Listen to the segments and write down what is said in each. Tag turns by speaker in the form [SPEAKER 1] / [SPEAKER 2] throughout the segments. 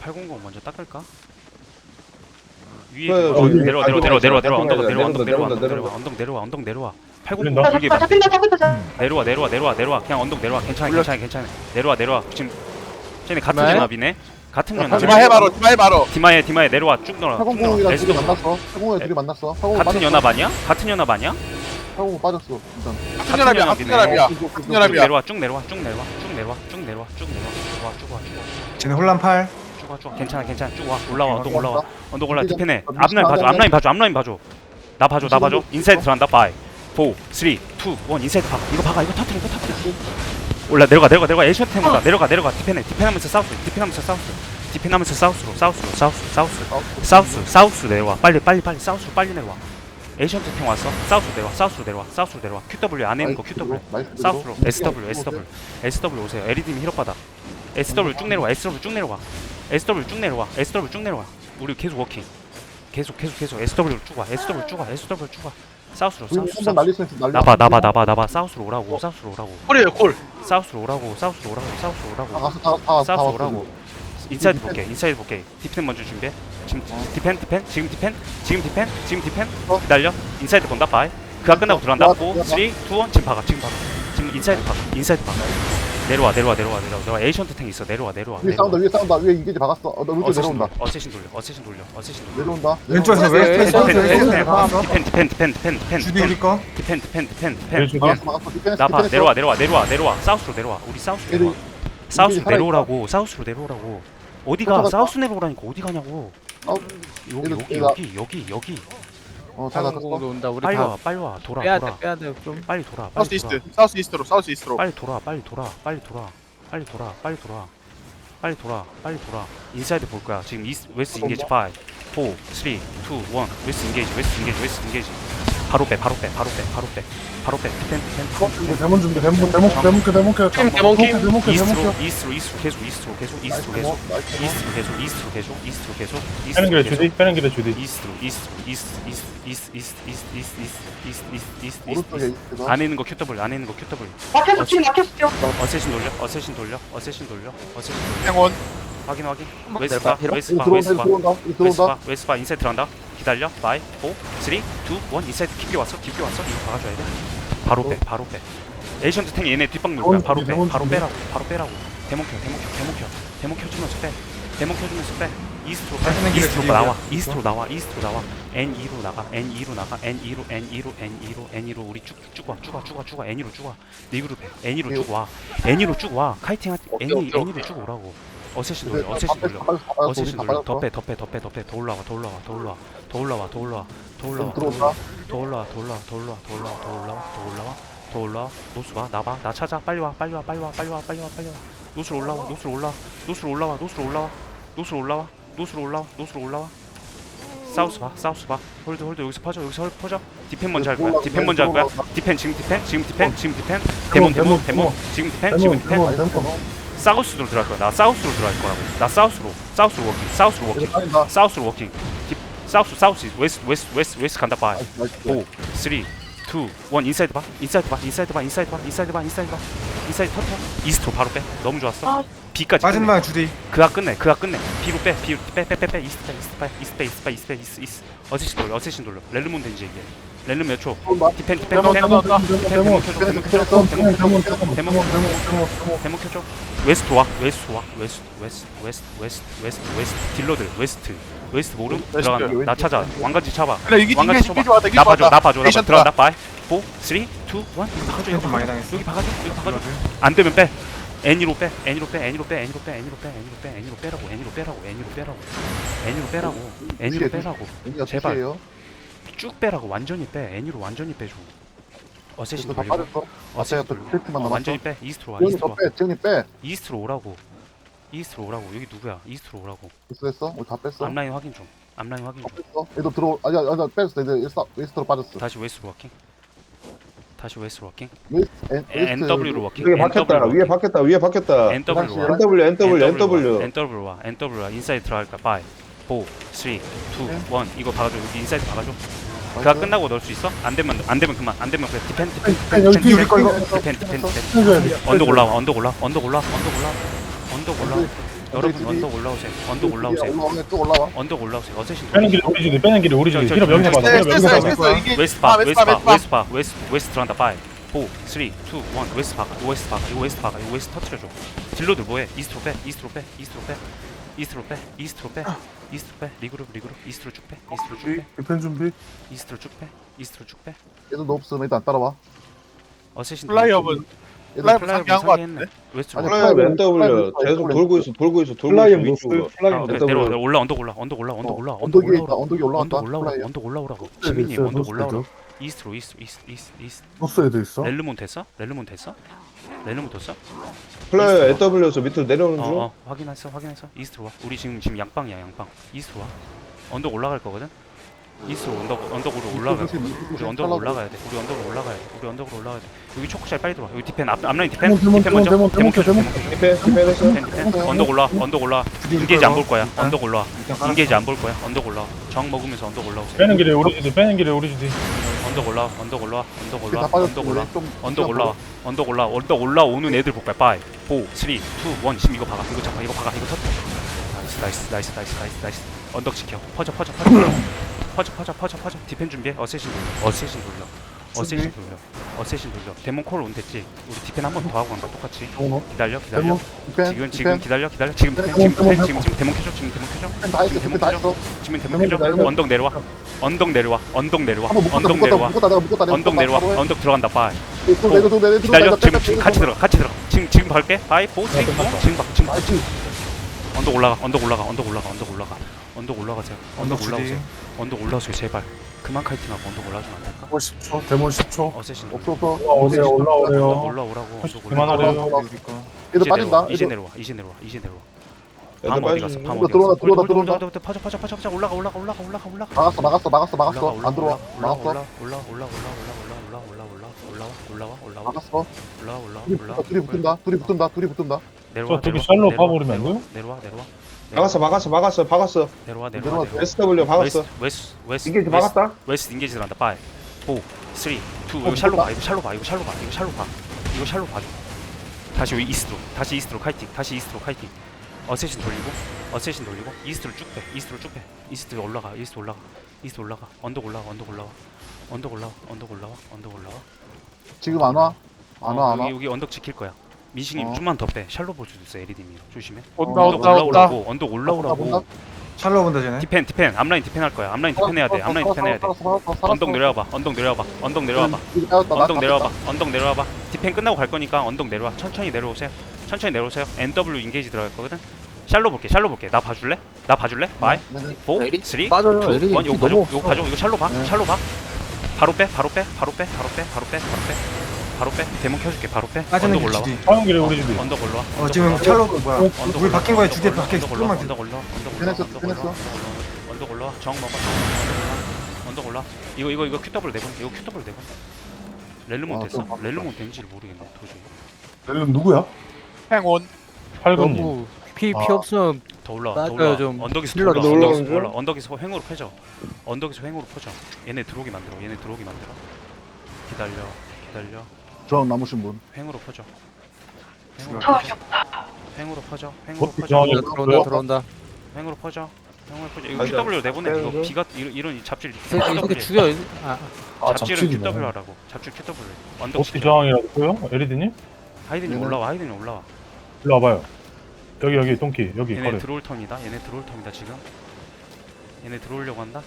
[SPEAKER 1] 800 먼저 닦을까? 위에
[SPEAKER 2] 그,
[SPEAKER 1] 어? 내려와 내려와
[SPEAKER 2] 아,
[SPEAKER 1] 내려와 내려와
[SPEAKER 2] 내려와,
[SPEAKER 1] 내려와 언덕 내려와 언덕 내려와 언덕 내려와. 언덕 내려와 언덕 내려와 800
[SPEAKER 3] 그런다?
[SPEAKER 1] 불게 봐
[SPEAKER 4] 잡힌다 잡힌다 잡힌다
[SPEAKER 1] 내려와 내려와 내려와 내려와 그냥 언덕 내려와 괜찮아 괜찮아 괜찮아 내려와 내려와 지금 쟤네 같은? 연합이네 같은
[SPEAKER 2] 아,
[SPEAKER 1] 연합
[SPEAKER 5] 디마 해 바로 디마 해 바로
[SPEAKER 1] 디마에 디마에 내려와 쭉 내려와 쭉 내려와
[SPEAKER 2] 팔공공이랑 둘이 만났어. 팔공공이 둘이 만났어.
[SPEAKER 1] 같은. 연합 아니야? 같은 연합 아니야?
[SPEAKER 2] 팔공공 빠졌어. 일단.
[SPEAKER 5] 같은 연합이야 같은. 연합이야
[SPEAKER 2] 쭉,
[SPEAKER 5] 큰 연합이야.
[SPEAKER 1] 내려와 쭉 내려와 쭉 내려와 쭉 내려와 쭉 내려와 쭉 내려와 쭉와쭉와쭉와
[SPEAKER 3] 쟤네 혼란 팔.
[SPEAKER 1] 쭉와 쭉와 괜찮아 괜찮아. 쭉 와. 올라와. 언덕
[SPEAKER 2] 어,
[SPEAKER 1] 올라와. 언덕 올라 디펜해 앞라인 봐줘. 앞라인 봐줘 앞라인 봐줘. 나 봐줘 나 봐줘. 인사이드 들어간다. 5 4 3 2 1 인사이드 박아 이거 박아 이거 터트려 이거 터트려. 올라 내려가 내려가 내려가. 에이션 템 온다. 내려가 내려가. 디펜해 디펜하면서 사우스 디펜하면서 사우스. 디펜하면서 사우스로 사우스로 사우스 사우스. 사우스 사우스 내려와. 빨리 빨리 빨리. 사우스로 빨리 내려와. 에이션 템 왔어? 사우스로 내려와 사우스로 내려와 사우스로 내려와. QW 안에 있는 거 QW 사우스로. SW SW SW 오세요. LED 힐업 받아. SW 쭉 내려와 SW 쭉 내려와 SW 쭉 내려와. SW 쭉 내려와. 우리 계속 워킹. 계속 계속 계속. SW 쭉 와. SW 쭉 와. SW 쭉 와. 사우스로 사우스
[SPEAKER 2] 한번
[SPEAKER 1] 사우스
[SPEAKER 2] 날릴 수 있어. 날려.
[SPEAKER 1] 나봐 나봐 나봐 나봐. 사우스로 오라고 사우스로 오라고.
[SPEAKER 5] 콜이에요 콜
[SPEAKER 1] 사우스로 오라고 사우스로 오라고 사우스로
[SPEAKER 2] 다
[SPEAKER 1] 오라고.
[SPEAKER 2] 갔어. 다 다- 다
[SPEAKER 1] 사우스
[SPEAKER 2] 왔어.
[SPEAKER 1] 오라고. 인사이드 볼게 인사이드 볼게. 디펜 먼저 준비해. 지금 디펜 디펜? 지금 디펜? 지금 디펜? 지금 디펜?
[SPEAKER 2] 어.
[SPEAKER 1] 기다려. 인사이드 본다 바이. 그가 끝나고 들어간다.
[SPEAKER 2] 와,
[SPEAKER 1] 4
[SPEAKER 2] 와.
[SPEAKER 1] 3 2 1 지금 박아 지금 박아. 지금 인사이드 박아. 인사이드 박아 내려와 내려와 내려와 내려와 내려와 에이션트 탱 있어 내려와 내려와
[SPEAKER 2] 위에 싸운다. 위에 싸운다. 위에 인게지 박았어. 어, 너 왼쪽
[SPEAKER 1] 어세신
[SPEAKER 2] 내려온다.
[SPEAKER 1] 돌려 어세신 돌려 어세신 돌려 어세신 돌려
[SPEAKER 2] 내려온다.
[SPEAKER 3] 왼쪽에서
[SPEAKER 6] 네, 네, 네,
[SPEAKER 3] 나왔어.
[SPEAKER 1] 디펜 디펜 디펜 디펜 디펜
[SPEAKER 3] 주디 우리 거.
[SPEAKER 1] 디펜 디펜 디펜
[SPEAKER 3] 네,
[SPEAKER 1] 디펜.
[SPEAKER 2] 막았어. 디펜스.
[SPEAKER 1] 나봐
[SPEAKER 2] 디펜스.
[SPEAKER 1] 내려와 내려와 내려와 내려와 사우스로 내려와 우리 사우스 내려와 사우스. 내려오라고 사우스로 내려오라고 어디가. 사우스 내려오라니까 어디 가냐고
[SPEAKER 2] 어,
[SPEAKER 1] 여기 여기 여기 여기 여기
[SPEAKER 2] 어.
[SPEAKER 6] 팔공공도 온다. 우리
[SPEAKER 1] 빨리
[SPEAKER 6] 다
[SPEAKER 1] 와 빨리 와. 돌아
[SPEAKER 6] 빼야 돼
[SPEAKER 1] 돌아.
[SPEAKER 6] 빼야 돼 좀.
[SPEAKER 1] 빨리 돌아
[SPEAKER 5] 사우스
[SPEAKER 1] 빨리 돌아.
[SPEAKER 5] 이스트 사우스 이스트로 사우스 이스트로.
[SPEAKER 1] 빨리 돌아 빨리 돌아 빨리 돌아 빨리 돌아 빨리 돌아 빨리 돌아 빨리 돌아. 인사이드 볼 거야. 지금 이스 웨스트 인게이지 5 4 3 2 1 웨스트 인게이지 웨스트 인게이지 웨스트 인게이지 바로 빼 바로 빼 바로 빼 바로 빼 바로 빼 디펜 디펜
[SPEAKER 2] 대문 준비. 대문 대문 대문 대문 켜.
[SPEAKER 6] 팀 대문 킴.
[SPEAKER 2] 대문 켜. 대문
[SPEAKER 1] 이스트로
[SPEAKER 2] 켜.
[SPEAKER 1] 이스트로 이스트로 계속 이스트로 계속 이스트로 계속. 이스트로 계속 이스트로 계속 이스트로 계속
[SPEAKER 3] 빼는 길에
[SPEAKER 1] 이스트로
[SPEAKER 3] 주디. 빼는 길에 주디.
[SPEAKER 1] 이스트로 이스트로 이스트 이스트 이스트 이스트 이스트 이스트 이스트 이스트 이스트
[SPEAKER 2] 오른쪽에
[SPEAKER 1] 이스트
[SPEAKER 2] 이스트가.
[SPEAKER 1] 안에 있는 거 QW 안에 있는 거 QW
[SPEAKER 4] 막혔어 지금 막혔어
[SPEAKER 1] 어세신 돌려 어세신 돌려 어세신 돌려 어세신 돌려
[SPEAKER 5] 행원
[SPEAKER 1] 확인 확인 웨스파 웨스파
[SPEAKER 2] 들어온다.
[SPEAKER 1] 웨스파
[SPEAKER 2] 들어온다. 들어온다.
[SPEAKER 1] 웨스파 웨스파 인사이드 들어간다 기다려. 5 4 3 2 1 인사이드 깊게 왔어. 깊게 왔어. 이거 박아줘야 돼. 바로 빼 바로 빼. 에이션트 탱 얘네 뒷방 놀 거야?
[SPEAKER 2] 대본
[SPEAKER 1] 바로 빼 바로. 빼라고 바로 빼라고. 데몬 켜 데몬 켜 데몬 켜. 데몬 켜주면서 빼. 데몬 켜주면서 빼. 이스트로
[SPEAKER 3] 빼.
[SPEAKER 1] 이스트로
[SPEAKER 3] 주디야.
[SPEAKER 1] 나와. 이스트로 나와. 이스트로 나와. N2로 나가. N2로 나가. N2로 N2로 N2로. N2로 우리 쭉쭉와. 쭉와 쭉와 쭉와. N2로 쭉와. 리그룹 해 N2로 쭉와. N2로 쭉와. 카이팅 할 N2
[SPEAKER 5] 오케이, 오케이,
[SPEAKER 1] N2로 쭉 오라고 어세신 돌려 어세신 돌려. 어세신 돌려. 더빼 더 빼 더 빼 더 빼 더 올라와 더 올라와 더 올라와. 더 올라와 더 올라와. 더 올라와
[SPEAKER 2] 들어온다.
[SPEAKER 1] 더 올라와 더 올라와 더 올라와 더 올라와 더 올라와 더 올라와. 더 올라와. 노스 봐 나봐. 나 찾아. 빨리 와 빨리 와 빨리 와 빨리 와 빨리 와 빨리 와. 노스로 올라와 노스로 올라와 노스로 올라와 노스로 올라와. 노스로 올라와 노스로 올라와 노스로 올라와. 사우스 봐 사우스 봐. 홀드 홀드. 여기서 퍼져 여기서 홀드 퍼져. 디펜 먼저 할 거야. 디펜 먼저 할 거야. 디펜 지금 디펜 지금 디펜 지금 디펜 데몬 데몬 데몬. 지금 디펜 지금 디펜. 사우스로 들어갈 거야. 나 사우스로 들어갈 거라고. 나 사우스로 사우스로 워킹 사우스로 워킹.
[SPEAKER 2] 이제 빠진다.
[SPEAKER 1] 사우스로 워킹. 딥 사우스 사우스 웨스트 웨스트 웨스트 웨스트 간다. 봐
[SPEAKER 2] 나이스, 나이스.
[SPEAKER 1] 5 3 2 1 인사이드 봐. 인사이드 봐. 인사이드 봐. 인사이드 봐. 인사이드 봐. 인사이드 봐. 인사이드 터터. 이스트로 바로 빼. 너무 좋았어.
[SPEAKER 4] 아.
[SPEAKER 1] B까지
[SPEAKER 3] 빠진 방 주디.
[SPEAKER 1] 그가 끝내. 그가 끝내. B로 빼. B로 빼빼빼빼. 이스트 빼 이스트 빼. 이스트 빼 이스트 빼 이스트 빼 이스트 이스트 어세신 돌려. 어세신 돌려. 렐르몬 덴지 이게 렐르 몇초?
[SPEAKER 2] 들어온다.
[SPEAKER 1] 디펜 디펜 디펜
[SPEAKER 2] 대문 대문 대문
[SPEAKER 1] 켜줘,
[SPEAKER 2] 대문
[SPEAKER 1] 대문
[SPEAKER 2] 대문
[SPEAKER 1] 켜줘,
[SPEAKER 2] 대문
[SPEAKER 1] 대문
[SPEAKER 2] 대문 대문
[SPEAKER 1] 대문 데모 켜줘. 웨스트 와 웨스트 와 웨스트 웨스트 웨스트 웨스트 웨스트 웨스트. 딜러들 웨스트. 웨스트 모름. 들어간다 나 찾아. 왕관지 잡아.
[SPEAKER 5] 이게
[SPEAKER 1] 쳐봐. 나 봐줘 나 봐줘 나
[SPEAKER 5] 에이션
[SPEAKER 1] 들어간다. 바이. 4 3 2 1 여기 박아줘 여기
[SPEAKER 3] 좀 많이 당했어.
[SPEAKER 1] 여기 박아줘 여기 박아줘. 안 되면 빼. N으로 빼. N으로 빼 N으로 빼 N으로 빼 N으로 빼 N으로 빼 N으로 빼라고 N으로 빼라고 N으로 빼라고. N으로 빼라고. N으로 빼라고. 제발. 쭉 빼라고 완전히 빼 N으로 완전히 빼줘 어세신
[SPEAKER 2] 다
[SPEAKER 1] 돌리고
[SPEAKER 2] 빠졌어. 앞에가 또 필트만
[SPEAKER 1] 어,
[SPEAKER 2] 남았어.
[SPEAKER 1] 완전히 빼 이스트로 와
[SPEAKER 2] 지훈이
[SPEAKER 1] 이스트로
[SPEAKER 2] 더
[SPEAKER 1] 와
[SPEAKER 2] 빼. 지훈이 빼.
[SPEAKER 1] 이스트로 오라고 이스트로 오라고 여기 누구야 이스트로 오라고
[SPEAKER 2] 됐어. 우리 다 뺐어.
[SPEAKER 1] 앞라인 확인 좀 앞라인 확인 다좀
[SPEAKER 2] 뺐어. 얘도 들어. 아니 아니 아니, 뺐어. 이제 웨스트로 빠졌어.
[SPEAKER 1] 다시 웨스트로 워킹 다시 웨스트로 워킹
[SPEAKER 2] 웨스트 N- 웨스트
[SPEAKER 1] NW로 워킹
[SPEAKER 2] 위에 박혔다. 위에 박혔다. 위에 박혔다.
[SPEAKER 1] NW 와
[SPEAKER 2] NW NW
[SPEAKER 1] NW NW 와 NW 와 인사이드 들어갈까 5 4 3 2 1 이거 박아줘. 여기 인사이드 박아줘. 그가 끝나고 넣을 수 있어? 안 되면 안 되면 그만. 안 되면 그래 디펜 디펜
[SPEAKER 2] 펜 여기 뒤에
[SPEAKER 1] 디펜
[SPEAKER 2] 거 이거
[SPEAKER 1] 디펜. 디펜 디펜. 언덕 올라와 언덕 올라 언덕 올라 언덕 올라 언덕 올라 여러분 언덕 올라오세요. 언덕 올라오세요.
[SPEAKER 2] 올라오네 쭉 올라와.
[SPEAKER 1] 언덕 올라오세요. 어쌔신
[SPEAKER 3] 빼는 길이 우리 집이 빼는 길이 우리 집이
[SPEAKER 1] 저,
[SPEAKER 3] 히럽
[SPEAKER 1] 저,
[SPEAKER 3] 여기서
[SPEAKER 1] 저,
[SPEAKER 3] 봐봐.
[SPEAKER 5] 네,
[SPEAKER 3] 히럽 여기서
[SPEAKER 5] 됐어,
[SPEAKER 3] 봐봐.
[SPEAKER 5] 됐어. 이게
[SPEAKER 1] 웨스트
[SPEAKER 5] 아,
[SPEAKER 1] 박
[SPEAKER 5] 웨스트
[SPEAKER 1] 웨스트
[SPEAKER 5] 박,
[SPEAKER 1] 박
[SPEAKER 5] 웨스트
[SPEAKER 1] 박 웨스트 웨스트 들어간다. 5 4 3 2 1 웨스트 박 이거 웨스트 박 이거 웨스트 박 이거 웨스트 터트려줘. 딜러들 뭐해? 이스트로 빼. 이스트로 빼. 이스트로 빼. 이스트로 빼. 이스트로 빼 이스트로 빼 리그룹 리그룹 이스트로 쭉빼 이스트로 쭉빼
[SPEAKER 4] 디펜 준비.
[SPEAKER 1] 이스트로 쭉빼 이스트로 쭉빼
[SPEAKER 2] 얘들도 없으면 일단 따라와
[SPEAKER 1] 어쌔신
[SPEAKER 5] 플라이업은
[SPEAKER 2] 얘들
[SPEAKER 5] 플라이업 상기한 거 같은데?
[SPEAKER 1] 웨스트로
[SPEAKER 2] 아니,
[SPEAKER 1] 올라
[SPEAKER 2] 플라이어,
[SPEAKER 6] 플라이어 NW
[SPEAKER 2] 플라이어,
[SPEAKER 6] 계속
[SPEAKER 2] 플라이어.
[SPEAKER 6] 돌고 있어 돌고 있어 돌고 있어
[SPEAKER 3] 노스
[SPEAKER 6] 위쪽으로
[SPEAKER 1] 오케이,
[SPEAKER 6] NW.
[SPEAKER 1] 내려와 내려와. 올라 언덕 올라 언덕 올라 언덕
[SPEAKER 2] 어,
[SPEAKER 1] 올라 언덕
[SPEAKER 2] 있다
[SPEAKER 1] 올라오라
[SPEAKER 2] 언덕이
[SPEAKER 1] 언덕
[SPEAKER 2] 올라왔다
[SPEAKER 1] 올라오라고
[SPEAKER 2] 플라이어
[SPEAKER 1] 언덕 올라오라고
[SPEAKER 4] 네,
[SPEAKER 1] 시민님 언덕
[SPEAKER 4] 노스
[SPEAKER 1] 올라오라고. 이스트로 이스트 이스트 이스트 이스트
[SPEAKER 4] 노스 애들 있어.
[SPEAKER 1] 렐르몬 됐어? 렐르몬 됐어? 렐르몬 됐어?
[SPEAKER 6] 플라이어 NW에서 밑으로 내려오는 중.
[SPEAKER 1] 어, 어 확인했어 확인했어. 이스트로 와. 우리 지금 지금 양방이야 양방. 이스트로 와. 언덕 올라갈 거거든? 이스트로 언덕 언덕으로 올라가 우리 언덕으로 올라가야 돼. 우리 언덕으로 올라가야 돼. 우리 언덕으로 올라가야 돼. 여기 초코잘 빨리 들어와. 여기 디펜 앞 앞라인 디펜?
[SPEAKER 4] 데몬,
[SPEAKER 1] 디펜 먼저
[SPEAKER 4] 데몬,
[SPEAKER 1] 데몬
[SPEAKER 4] 데몬,
[SPEAKER 1] 켜줘
[SPEAKER 4] 데몬,
[SPEAKER 1] 데몬 켜줘
[SPEAKER 6] 디펜 디펜 했어
[SPEAKER 1] 디펜 디펜. 언덕 올라 언덕 올라 인게이지 안 볼 거야. 언덕 올라 인게이지 안 볼 거야. 언덕 올라 정 먹으면서 언덕 올라오세요.
[SPEAKER 3] 빼는 우리 집이 빼는 우리 집이
[SPEAKER 1] 언덕 올라 언덕 올라 언덕 올라 언덕 올라
[SPEAKER 2] 좀
[SPEAKER 1] 언덕 올라 언덕 올라 언덕 올라오는 애들 볼 거야 5 4 3 2 1 지금 이거 박아 이거 잡아 이거 박아 이거 터뜨려 나이스 나이스 나이스 나이스 나이스 나이스. 언덕 지켜. 퍼져 퍼져 퍼져. 퍼져 퍼져 퍼져 퍼져. 디펜 준비해. 어쌔신 돌려 어쌔신 돌려 어쌔신 돌려. 어쌔신 돌려. 데몬 콜 온댔지? 우리 디펜 한 번 더 하고 간다. 똑같이.
[SPEAKER 4] 데몬,
[SPEAKER 1] 기다려 기다려.
[SPEAKER 2] 데몬? 디펜?
[SPEAKER 1] 지금 지금
[SPEAKER 2] 디펜?
[SPEAKER 1] 기다려 기다려. 지금 디펜
[SPEAKER 2] 데몬,
[SPEAKER 1] 지금
[SPEAKER 2] 데몬,
[SPEAKER 1] 디펜 지금 지금 데몬 켜줘 지금 데몬 켜줘.
[SPEAKER 2] 디펜 다 했어
[SPEAKER 1] 지금
[SPEAKER 2] 디펜 다 했어.
[SPEAKER 1] 지금 데몬
[SPEAKER 2] 데몬
[SPEAKER 1] 켜줘
[SPEAKER 2] 기다려.
[SPEAKER 1] 언덕 내려와. 언덕 내려와. 언덕 내려와.
[SPEAKER 2] 한번 묶었다
[SPEAKER 1] 언덕
[SPEAKER 2] 묶었다
[SPEAKER 1] 내려와.
[SPEAKER 2] 묶었다. 내가 묶었다 내가
[SPEAKER 1] 언덕 내려와. 언덕 들어간다. 빠
[SPEAKER 2] 기다려
[SPEAKER 1] 기다려. 지금 지금 같이 들어 같이 들어 지금 지금 갈게. 파이. 포 쓰리 투 지금 봐 지금 봐.
[SPEAKER 2] 나이스
[SPEAKER 1] 언덕 올라가 언덕 올라가 언덕 올라가 언덕 올라가. 언덕 올라가세요. 언덕 올라오세요. 언덕 올라오세요 제발 그만 카이팅하고 언덕 올라가주면 안 될까?
[SPEAKER 4] 데몬 10초. 데몬 10초.
[SPEAKER 1] 어쌔신
[SPEAKER 2] 없어 없어
[SPEAKER 3] 올라오세요
[SPEAKER 1] 언덕
[SPEAKER 3] 올라오래요
[SPEAKER 1] 올라오라고 언덕 올라오라고
[SPEAKER 3] 그만하래요
[SPEAKER 2] 얘들
[SPEAKER 1] 이제
[SPEAKER 2] 빠진다
[SPEAKER 1] 내려와 이제
[SPEAKER 2] 얘들
[SPEAKER 1] 내려와 이제 내려와 이제 내려와 밤 어디 갔어 밤 어디
[SPEAKER 2] 들어온다,
[SPEAKER 1] 갔어
[SPEAKER 2] 들어온다, 들어온다.
[SPEAKER 1] 홀드, 퍼져 퍼져 퍼져 퍼져 올라가 올라가 올라가 올라가 올라가
[SPEAKER 2] 막았어 막았어 막았어 막았어 안 들어와 막았어
[SPEAKER 1] 올라가 올라가 올라가 올라가 올라가 올라가 올라가 올라가 올라가
[SPEAKER 2] 막았어
[SPEAKER 1] 올라가 올라가
[SPEAKER 2] 둘이
[SPEAKER 1] 올라가
[SPEAKER 2] 붙어 둘이 붙은다 둘이 붙은다 둘이 붙은다
[SPEAKER 1] 내려와
[SPEAKER 3] 저 되게
[SPEAKER 1] 내려와,
[SPEAKER 3] 샬로
[SPEAKER 1] 내려와,
[SPEAKER 3] 파버리면 안 돼요?
[SPEAKER 1] 내려와 내려와
[SPEAKER 6] 막았어 막았어 막았어 박았어.
[SPEAKER 2] 내려와
[SPEAKER 1] 내려와
[SPEAKER 6] SW 박았어.
[SPEAKER 1] 웨스트 웨스트 웨스트
[SPEAKER 6] 이게
[SPEAKER 1] 웨스트,
[SPEAKER 6] 박았다?
[SPEAKER 1] 웨스트 인게이지 들어간다. 5 4 3 2 이거 샬로 봐 이거 샬로 봐 이거 샬로 봐 이거 샬로 봐. 이거 샬로 봐줘. 다시 이스트로 다시 이스트로 카이팅 다시 이스트로 카이팅. 어쌔신 돌리고 어쌔신 돌리고. 이스트로 쭉 빼 이스트로 쭉 빼. 이스트로 올라가 이스트 올라가 이스트 올라가. 언덕 올라가 언덕 올라와 언덕 올라와 언덕 올라와 언덕 올라와
[SPEAKER 2] 지금 안와?
[SPEAKER 1] 어,
[SPEAKER 2] 안와 안 와?
[SPEAKER 1] 여기 여기 언덕 지킬 거야 민식님
[SPEAKER 2] 어.
[SPEAKER 1] 좀만 더빼. 샬로 볼 수도 있어 에리디님 조심해.
[SPEAKER 5] 온다
[SPEAKER 1] 언덕
[SPEAKER 5] 온다
[SPEAKER 1] 올라오라고. 언덕 올라오라고.
[SPEAKER 7] 샬로 본다 쟤네.
[SPEAKER 1] 디펜 디펜. 앞라인 디펜 할 거야. 앞라인 디펜 해야 돼. 앞라인 디펜 해야 돼. 언덕 내려와봐. 언덕 내려와봐. 언덕 내려와봐. 언덕 내려와봐. 언덕 내려와봐. 디펜 끝나고 갈 거니까 언덕 내려와. 천천히 내려오세요. 천천히 내려오세요. NW 인게이지 들어갈 거거든. 샬로 볼게 샬로 볼게. 나 봐줄래? 나 봐줄래? 마이 4 3 2 1
[SPEAKER 7] 빠져요 에리
[SPEAKER 1] 이거
[SPEAKER 7] 너무
[SPEAKER 1] 이거 가져. 이거 샬로 봐.
[SPEAKER 2] 네.
[SPEAKER 1] 샬로 봐. 바로 빼 바로 빼 바로 빼 바로 빼 바로 빼 바로 빼? 데몬 켜줄게 바로 빼?
[SPEAKER 7] 빠지는
[SPEAKER 1] 언덕
[SPEAKER 7] 게
[SPEAKER 1] 올라와?
[SPEAKER 7] 주디
[SPEAKER 3] 길이 우리 집이
[SPEAKER 1] 언덕 올라와?
[SPEAKER 7] 어 지금 샬로 뭐야?
[SPEAKER 1] 언덕
[SPEAKER 7] 물
[SPEAKER 1] 올라와,
[SPEAKER 7] 바뀐 거에
[SPEAKER 1] 언덕
[SPEAKER 7] 주디
[SPEAKER 1] 올라와,
[SPEAKER 7] 밖에
[SPEAKER 1] 언덕 올라와?
[SPEAKER 7] 조금만
[SPEAKER 1] 언덕 올라와? 언덕 올라와? 언덕. 올라와? 언덕 올라와? 정 먹어 언덕 올라 이거 이거 이거 QW 내본 이거 QW 내본 렐르몬
[SPEAKER 2] 아,
[SPEAKER 1] 됐어. 렐르몬 된지를 모르겠네 도저히.
[SPEAKER 4] 렐름 누구야?
[SPEAKER 5] 행온
[SPEAKER 7] 너무 피, 피
[SPEAKER 4] 아.
[SPEAKER 7] 없으면
[SPEAKER 1] 더 올라와 더
[SPEAKER 7] 맞아요,
[SPEAKER 1] 올라와.
[SPEAKER 7] 좀
[SPEAKER 1] 언덕에서 더 올라와
[SPEAKER 6] 올라오는
[SPEAKER 1] 언덕에서 더
[SPEAKER 6] 중?
[SPEAKER 1] 올라와 언덕에서 횡으로 펴져 언덕에서 횡으로 퍼져. 얘네 들어오게 만들어. 얘네 들어오게 만들어. 기다려 기다려
[SPEAKER 2] 저항 남으신 분.
[SPEAKER 1] 횡으로 퍼져. 횡으로 퍼져. 횡으로 퍼져. 횡으로 퍼져.
[SPEAKER 7] 들어온다 들어온다.
[SPEAKER 1] 횡으로 퍼져. 횡으로 퍼져. 이거
[SPEAKER 6] 맞아.
[SPEAKER 1] QW 내보내. 이거 비가 이런 이런 이 잡질.
[SPEAKER 7] 이렇게
[SPEAKER 1] QW
[SPEAKER 7] 죽여. 아.
[SPEAKER 4] 아
[SPEAKER 1] 잡질은
[SPEAKER 4] 잡치기네.
[SPEAKER 1] QW 하라고. 잡질 QW 언덕
[SPEAKER 3] 어떻게
[SPEAKER 1] 시켜.
[SPEAKER 3] 저항이라고 보여? 에리디님?
[SPEAKER 1] 하이든이 올라와 하이든이 올라와.
[SPEAKER 3] 일로 와봐요. 여기 여기 동키 여기
[SPEAKER 1] 얘네
[SPEAKER 3] 거래.
[SPEAKER 1] 들어올 텀이다. 얘네 들어올 텀이다 지금. 얘네 들어오려고 한다.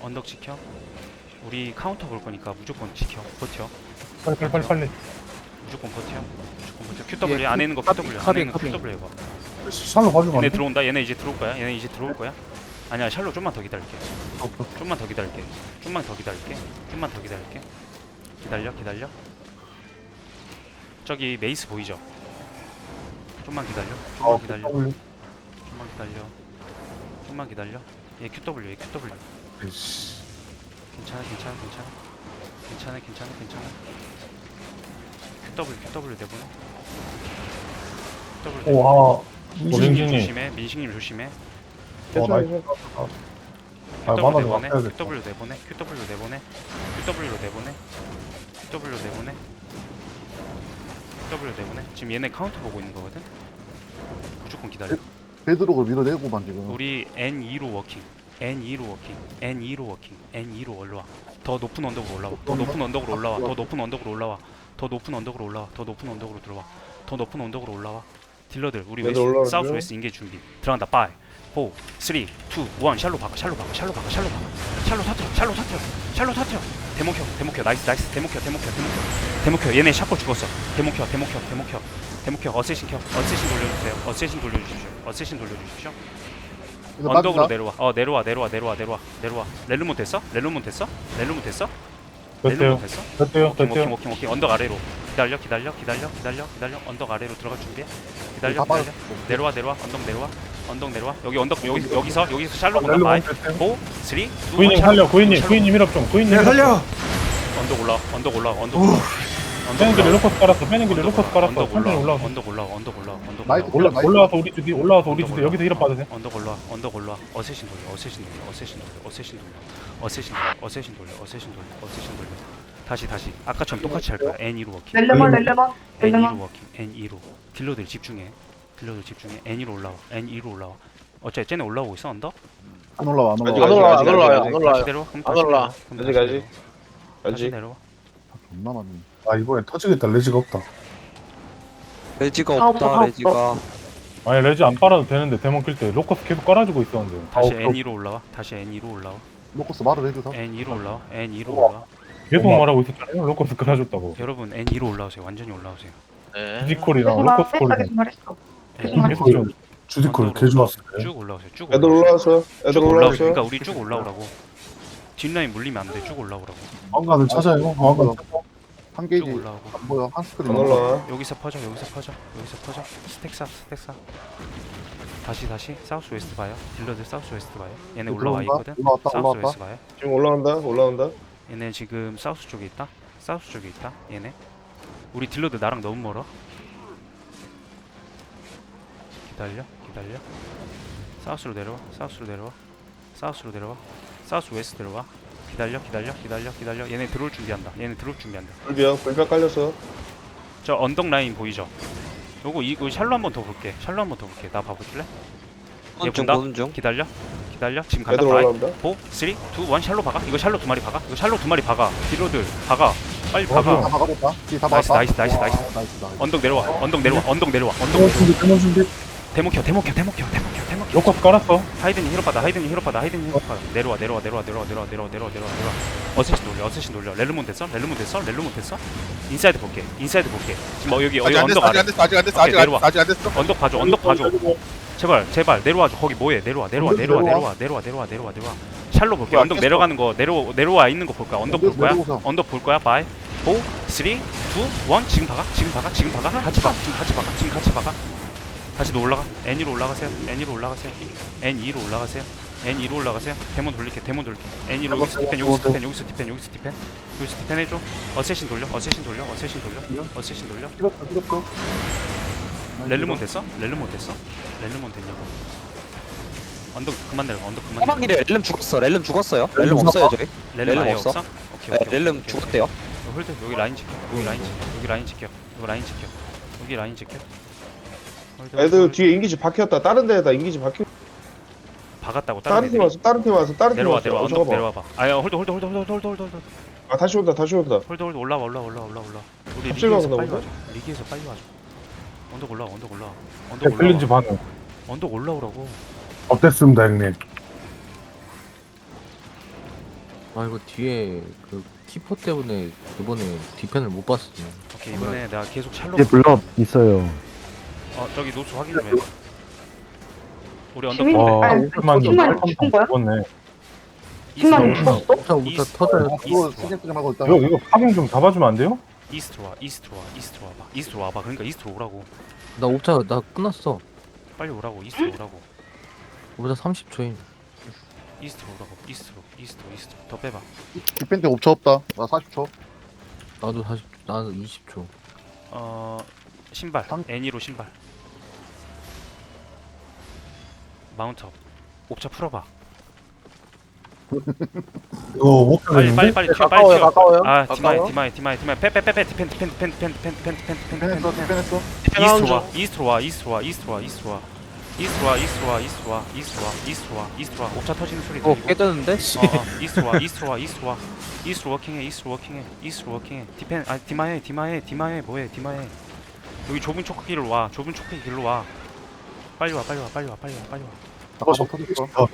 [SPEAKER 1] 언덕 지켜 우리 카운터 볼 거니까 무조건 지켜. 버텨.
[SPEAKER 3] 빨리 빨리 빨리 빨리.
[SPEAKER 1] 무조건 버텨. 무조건 버텨. QW
[SPEAKER 7] 예,
[SPEAKER 1] 안에 있는 거
[SPEAKER 7] 카빙,
[SPEAKER 1] QW 안에 있는 거
[SPEAKER 7] 카빙.
[SPEAKER 1] QW 해봐.
[SPEAKER 4] 샬로 가지고
[SPEAKER 1] 얘네. 들어온다. 얘네 이제 들어올 거야. 얘네 이제 들어올 거야. 아니야 샬로 좀만 더 기다릴게. 좀만 더 기다릴게. 좀만 더 기다릴게. 좀만 더 기다릴게. 기다려 기다려. 저기 메이스 보이죠? 좀만 기다려. 좀만
[SPEAKER 4] 아,
[SPEAKER 1] 기다려. 좀만 기다려. 좀만 기다려. 얘 QW 얘 QW. 괜찮아 괜찮아 괜찮아. 괜찮아 괜찮아 괜찮아. QW QW 내보내. QW 내보내.
[SPEAKER 3] 오와
[SPEAKER 1] 민식님
[SPEAKER 3] 민식님.
[SPEAKER 1] 조심해 민식님 조심해.
[SPEAKER 4] 어 나이스. 아
[SPEAKER 1] QW
[SPEAKER 4] 만화 좀
[SPEAKER 1] 내보내.
[SPEAKER 4] 아껴야겠다.
[SPEAKER 1] QW 내보내. QW 내보내. QW로 내보내. QW 내보내. QW 내보내. 지금 얘네 카운트 보고 있는 거거든? 무조건 기다려.
[SPEAKER 2] 베드록을 밀어내고만 지금.
[SPEAKER 1] 우리 N2로 워킹 N2로 워킹 N2로 워킹 N2로 올라와. 더 높은 언덕으로 올라와. 더 높은 언덕으로 올라와. 더 높은 언덕으로 올라와. 더 높은 언덕으로 올라와. 더 높은 언덕으로 들어와. 더 높은 언덕으로 올라와. 딜러들 우리
[SPEAKER 6] 올라오죠?
[SPEAKER 1] 사우스 웨스트 인게 준비. 들어간다. 5 4 3 2 1 샬로 박아 샬로 박아 샬로 박아 샬로 박아. 샬로 터트려 샬로 터트려 샬로 터트려. 데모켜 데모켜. 나이스 나이스. 데모켜 데모켜 데모켜. 데모켜. 얘네 샷골 죽었어. 데모켜 데모켜 데모켜. 데모켜. 어세신 켜. 어세신 돌려주세요. 어세신 돌려주십시오. 어세신 돌려주십시오
[SPEAKER 2] 이거
[SPEAKER 1] 언덕으로
[SPEAKER 2] 빠진다
[SPEAKER 1] 내려와. 어 내려와 내려와 내려와 내려와 내려와. 렐루몬 됐어? 렐루몬 됐어? 렐루몬 됐어?
[SPEAKER 3] 됐대요.
[SPEAKER 1] 렐루몬 됐어?
[SPEAKER 3] 됐대요.
[SPEAKER 1] 오케이 오케이
[SPEAKER 3] 됐대요.
[SPEAKER 1] 오케이 오케이 언덕 아래로 기다려 기다려 기다려 기다려 기다려 언덕 아래로 들어갈 준비해. 기다려
[SPEAKER 2] 다
[SPEAKER 1] 기다려.
[SPEAKER 2] 빠졌어.
[SPEAKER 1] 내려와 내려와 언덕 내려와 언덕 내려와 여기 언덕 여기 여기서 여기서 샬로 본다.
[SPEAKER 3] 렐루몬
[SPEAKER 1] 5 4
[SPEAKER 3] 됐대요.
[SPEAKER 1] 3 2
[SPEAKER 3] 구인님 살려. 구인님 구인님 힐업 좀. 구인님
[SPEAKER 7] 내가
[SPEAKER 3] 힐업 좀.
[SPEAKER 1] 언덕 올라 언덕 올라 언덕 올라.
[SPEAKER 3] 빼는 길에
[SPEAKER 1] 올라.
[SPEAKER 3] 로커스 깔았어. 빼는 길에 로커스 깔았어.
[SPEAKER 1] 언덕 올라
[SPEAKER 3] 천천히 올라와.
[SPEAKER 1] 언덕 올라 언덕 올라 언덕
[SPEAKER 2] 나이스.
[SPEAKER 1] 올라
[SPEAKER 3] 올라 올라와서 우리 주디 올라와서 우리 주디 여기서 힐업 받으세요.
[SPEAKER 1] 언덕 올라 언덕 올라 어쌔신 돌려 어쌔신 돌려 어쌔신 돌려 어쌔신 돌려 어쌔신 돌려 어쌔신 돌려 어쌔신 돌려 어쌔신 돌려 다시 다시 아까처럼 똑같이 할 거야 N2로 워킹
[SPEAKER 8] 렐레몬 렐레몬 렐레몬
[SPEAKER 1] N2로 워킹 N2로 딜러들 집중해 딜러들 집중해 N2로 올라와 N2로 올라와 어째 쟤네 올라오고 있어 언덕?
[SPEAKER 2] 안 올라와 안
[SPEAKER 6] 아직,
[SPEAKER 2] 올라와
[SPEAKER 6] 아직,
[SPEAKER 5] 안 올라와요,
[SPEAKER 6] 아직,
[SPEAKER 5] 안
[SPEAKER 6] 아직.
[SPEAKER 5] 올라와요.
[SPEAKER 1] 내려와 그럼
[SPEAKER 5] 안
[SPEAKER 1] 다시
[SPEAKER 5] 올라와.
[SPEAKER 1] 내려와 그럼
[SPEAKER 6] 아직,
[SPEAKER 1] 다시
[SPEAKER 6] 아직.
[SPEAKER 1] 내려와. 다시
[SPEAKER 6] 알지?
[SPEAKER 1] 내려와
[SPEAKER 2] 존나 많네
[SPEAKER 4] 아 이번엔 터지겠다. 레지가 없다.
[SPEAKER 8] 레지가 없다 레지가.
[SPEAKER 3] 아니 레지 안 빨아도 되는데 데몬 킬때 로커스 계속 깔아주고 있었는데.
[SPEAKER 1] 다시
[SPEAKER 3] 아우,
[SPEAKER 1] N2로 올라와. 다시 N2로 올라와.
[SPEAKER 2] 로커스 말을 해주서
[SPEAKER 1] N2로 올라와. N2로 올라와.
[SPEAKER 3] 계속 말하고 있었잖아요. 로커스 깔아줬다고.
[SPEAKER 1] 여러분 N2로 올라오세요. 완전히 올라오세요.
[SPEAKER 5] 네.
[SPEAKER 3] 주디콜이랑
[SPEAKER 8] 레지가
[SPEAKER 3] 로커스 콜이랑.
[SPEAKER 8] 뺐다고 말했어.
[SPEAKER 1] N2로
[SPEAKER 3] 계속 좀
[SPEAKER 4] 주디콜 개 좋았어요.
[SPEAKER 1] 쭉 올라오세요. 쭉
[SPEAKER 6] 애들
[SPEAKER 1] 올라오세요.
[SPEAKER 6] 애들
[SPEAKER 1] 쭉 올라오세요. 그러니까 우리 쭉 올라오라고. 뒷라인 물리면 안 돼. 쭉 올라오라고.
[SPEAKER 4] 왕관을 찾아요. 왕관
[SPEAKER 1] 한쭉
[SPEAKER 2] 게이지
[SPEAKER 1] 올라오고.
[SPEAKER 2] 안 보여 한 스크린
[SPEAKER 6] 안 올라와.
[SPEAKER 1] 여기서 퍼져. 여기서 퍼져. 여기서 퍼져. 스택 사. 스택 사. 다시 다시 사우스 웨스트 봐요. 딜러들 사우스 웨스트 봐요. 얘네 올라와 있거든.
[SPEAKER 2] 올라왔다
[SPEAKER 1] 사우스
[SPEAKER 2] 올라왔다
[SPEAKER 1] 웨스트 봐요.
[SPEAKER 6] 지금 올라온다. 올라온다.
[SPEAKER 1] 얘네 지금 사우스 쪽에 있다. 사우스 쪽에 있다. 얘네. 우리 딜러들 나랑 너무 멀어. 기다려. 기다려. 사우스로 내려와. 사우스로 내려와. 사우스로 내려와. 사우스 웨스트 내려와. 기다려. 기다려. 기다려. 기다려. 얘네 들어올 준비한다. 얘네 들어올 준비한다.
[SPEAKER 6] 불벽 불벽 깔렸어.
[SPEAKER 1] 저 언덕 라인 보이죠? 요거 이거 샬로 한 번 더 볼게. 샬로 한 번 더 볼게. 나 봐볼래?
[SPEAKER 8] 얘중
[SPEAKER 1] 본다?
[SPEAKER 8] 보는 중
[SPEAKER 1] 기다려. 기다려. 지금 간다.
[SPEAKER 6] 애들
[SPEAKER 1] 5,
[SPEAKER 6] 올라온다.
[SPEAKER 1] 4, 3, 2, 1 샬로 박아. 이거 샬로 두 마리 박아. 이거 샬로 두 마리 박아. 딜러들 박아. 빨리
[SPEAKER 2] 다
[SPEAKER 1] 박아.
[SPEAKER 2] 뒤에 다
[SPEAKER 1] 나이스,
[SPEAKER 2] 박았다
[SPEAKER 1] 나이스, 나이스, 나이스.
[SPEAKER 2] 아, 나이스 나이스
[SPEAKER 1] 언덕 내려와. 언덕 내려와. 언덕 내려와. 언덕
[SPEAKER 4] 데몬 준비
[SPEAKER 1] 데모 켜. 데모 켜. 데모 켜. 데모 켜. 데모 켜.
[SPEAKER 3] 로커스 깔았어.
[SPEAKER 1] 하이든이 히로 받아. 하이든이 히로 받아. 하이든이 히로 받아. 내려와. 내려와. 내려와. 내려와. 내려와. 내려와. 내려와. 내려와. 내려와. 어쌔신 돌려. 어쌔신 돌려. 렐루몬 됐어? 렐루몬 됐어? 렐루몬 됐어? 인사이드 볼게. 인사이드 볼게. 지금 어 여기 여기
[SPEAKER 5] 아직 안 됐어
[SPEAKER 1] 언덕
[SPEAKER 5] 아직
[SPEAKER 1] 아래.
[SPEAKER 5] 안 됐어 아직 안 됐어 아직 안
[SPEAKER 1] 내려와.
[SPEAKER 5] 됐어 아직 안 됐어
[SPEAKER 1] 언덕 봐줘. 언덕 봐줘. 제발 제발 내려와줘 거기 뭐해 내려와 내려와 내려와
[SPEAKER 2] 내려와.
[SPEAKER 1] 내려와 내려와 내려와 내려와 샬로 볼게 언덕. 내려가는 거 내려 내려와 있는 거볼 거야 언덕 볼 거야. 언덕 볼 거야 바이 4 3 2 1 지금 박아 지금 박아 지금 박아 같이 박아 지금 같이 박아 지금 같이 박아 다시 너 올라가. N2로 올라가세요. N2로 올라가세요. N2로 올라가세요. N2로 올라가세요. 데몬 돌릴게 데몬 돌릴게. N2로 여기서 디펜 여기서 디펜 여기서 디펜 여기서 디펜. 여기서 디펜 해줘. 어쌔신 돌려 어쌔신 돌려 어쌔신 돌려 어쌔신 돌려.
[SPEAKER 2] 찍었어 찍었어.
[SPEAKER 1] 렐르몬 됐어? 렐르몬 됐어? 렐르몬 됐냐고. 언덕 그만 내려가 언덕 그만 내려가
[SPEAKER 8] 해방이래 렐름 죽었어 렐름 죽었어요. 렐름 없어요 저기
[SPEAKER 1] 렐름
[SPEAKER 8] 렐름
[SPEAKER 1] 아예
[SPEAKER 8] 없어?
[SPEAKER 1] 없어? 오케이
[SPEAKER 8] 네,
[SPEAKER 1] 오케이
[SPEAKER 8] 렐름
[SPEAKER 1] 오케이,
[SPEAKER 8] 죽었대요.
[SPEAKER 1] 오케이. 홀드 여기 라인 지켜 여기 라인 지켜 여기 라인 지켜 여기 라인 지켜 여기 라인 지켜
[SPEAKER 6] 애들. 뒤에 인기지 박혔다. 다른 데에다 인기지 박혀.
[SPEAKER 1] 박았다고 다른
[SPEAKER 6] 다른 팀
[SPEAKER 1] 애들이
[SPEAKER 6] 왔어. 다른 팀 왔어. 다른 팀
[SPEAKER 1] 내려와
[SPEAKER 6] 왔어.
[SPEAKER 1] 내려와
[SPEAKER 6] 어,
[SPEAKER 1] 언덕
[SPEAKER 6] 봐.
[SPEAKER 1] 내려와봐 아야 홀드 홀드 홀드 홀드 홀드 홀드 홀드
[SPEAKER 6] 아 다시 온다. 다시 온다.
[SPEAKER 1] 홀드 홀드 올라와 올라와 올라와 올라와 올라와 우리 리기에서
[SPEAKER 6] 가구나,
[SPEAKER 1] 빨리. 와줘 리기에서 빨리 와줘 언덕 올라와 언덕 올라와 언덕
[SPEAKER 3] 네,
[SPEAKER 1] 올라와
[SPEAKER 3] 반응.
[SPEAKER 1] 언덕 올라오라고
[SPEAKER 4] 어땠습니다 형님
[SPEAKER 9] 아 이거 뒤에 그 키퍼 때문에 이번에 디펜을 못 봤어.
[SPEAKER 1] 오케이 이번에 내가 계속 샬로
[SPEAKER 10] 이제 블럭 있어요.
[SPEAKER 1] 어 저기 노수 확인 좀 해. 우리 언덕
[SPEAKER 8] 시민-
[SPEAKER 1] 볼래?
[SPEAKER 3] 와,
[SPEAKER 8] 아니,
[SPEAKER 3] 오만
[SPEAKER 8] 팀만 죽은 거야?
[SPEAKER 3] 죽었네.
[SPEAKER 8] 팀만
[SPEAKER 1] 이스트로
[SPEAKER 8] 죽었어?
[SPEAKER 9] 우차 우차 터져요.
[SPEAKER 1] 이스트로 와.
[SPEAKER 3] 이거 이거 파밍 좀 잡아주면 안 돼요?
[SPEAKER 1] 이스트로 와 이스트로 와 이스트로 와봐 이스트로 와봐 그러니까 이스트로 오라고
[SPEAKER 9] 나 옵차 나 끝났어.
[SPEAKER 1] 빨리 오라고 이스트로 오라고
[SPEAKER 9] 옵차 30초임.
[SPEAKER 1] 이스트로 오라고 이스트로 이스트로 이스트로 더 빼봐
[SPEAKER 2] 디펜트 옵차 없다 나 40초
[SPEAKER 9] 나도 40 나도 20초.
[SPEAKER 1] 어 신발
[SPEAKER 2] 상-
[SPEAKER 1] 애니로 신발 마운트업. 옵차 풀어봐.
[SPEAKER 4] 이거 못
[SPEAKER 1] 빨리? 빨리 빨리 튀어 빨리
[SPEAKER 5] 가까워요
[SPEAKER 1] 튀어.
[SPEAKER 5] 가까워요.
[SPEAKER 1] 아 디마이
[SPEAKER 5] 가까워
[SPEAKER 1] 디마이 디마이 디마이. 빼빼빼빼 디펜 디펜 디펜 디펜 디펜 디펜 디펜 디펜 디펜
[SPEAKER 2] 디펜했어 디펜했어.
[SPEAKER 1] 이스트로 와 이스트로 와 이스트로 와 이스트로 와 이스트로 와. 이스로 와 이스로 와 이스로 와 이스로 와 이스로 와 이스로 와. 옵차 터지는 소리
[SPEAKER 8] 어
[SPEAKER 1] 들리고.
[SPEAKER 8] 깨졌는데? 씨.
[SPEAKER 1] 어, 어, 이스로 와 이스로 와 이스로 와. 이스로 워킹해 이스로 워킹해 이스로 워킹해. 디펜 아 디마해 디마해 디마해 뭐해 디마해. 여기 좁은 초크 길로 와 좁은 초크 길로 와 빨리 와 빨리 와 빨리 와 빨리 와 빨리 와.
[SPEAKER 2] 아까 저 터질
[SPEAKER 4] 거.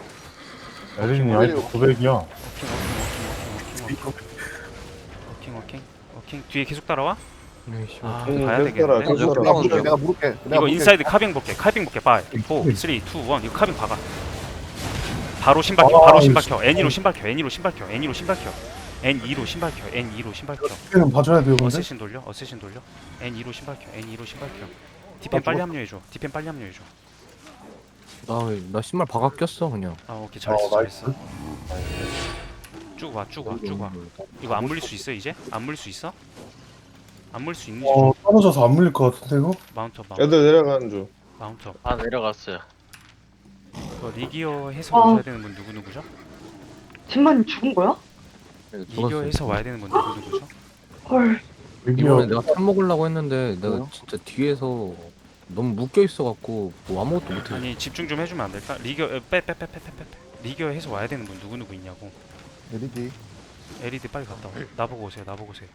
[SPEAKER 3] 에르님 아이 900이야.
[SPEAKER 1] 워킹 워킹 워킹 워킹 워킹 워킹 워킹 뒤에 계속 따라와?
[SPEAKER 9] 네,
[SPEAKER 1] 아 가야
[SPEAKER 2] 되겠네
[SPEAKER 1] 이거 인사이드 카빙 볼게 카빙 볼게. 5 4 3 2 1 이거 카빙 박아. 바로 신발 켜
[SPEAKER 4] 아,
[SPEAKER 1] 바로 신발 켜 N으로 신발 켜 N으로 신발 켜 N으로 신발 켜 N2로 신발 켜 N2로 신발 켜
[SPEAKER 4] 그냥 봐줘야 돼요, 근데.
[SPEAKER 1] 어쌔신 돌려 어쌔신 돌려. N2로 신발 켜 N2로 신발 켜 아, 디펜 빨리 합류해줘. 디펜 빨리 합류해줘.
[SPEAKER 9] 나, 나 신발 바가 꼈어 그냥.
[SPEAKER 1] 아 오케이 잘했어
[SPEAKER 4] 어.
[SPEAKER 1] 잘했어 쭉와쭉와쭉와 이거 안 물릴 수 있어 이제? 안 물릴 수 있어? 안 물릴 수 있는지 어좀
[SPEAKER 4] 떨어져서 안 물릴 것 같은데 이거?
[SPEAKER 1] 마운터 마운터
[SPEAKER 6] 애들 내려가는 중
[SPEAKER 1] 마운터
[SPEAKER 5] 아 내려갔어요.
[SPEAKER 1] 그 리기어 해서
[SPEAKER 8] 어.
[SPEAKER 1] 오셔야 되는 분 누구 누구죠?
[SPEAKER 8] 팀만 죽은 거야?
[SPEAKER 1] 리기어 해서 와야 되는 분 누구 누구죠?
[SPEAKER 8] 헐.
[SPEAKER 9] 이번에 내가 템 먹으려고 했는데 내가? 진짜 뒤에서 너무 묶여 있어갖고 뭐 아무것도 못해.
[SPEAKER 1] 아니 집중 좀 해주면 안 될까? 리기어 빼빼빼빼 빼빼. 리기어 해서 와야 되는 분 누구 누구 있냐고.
[SPEAKER 2] LED
[SPEAKER 1] LED 빨리 갔다 와. 나보고 오세요 나보고 오세요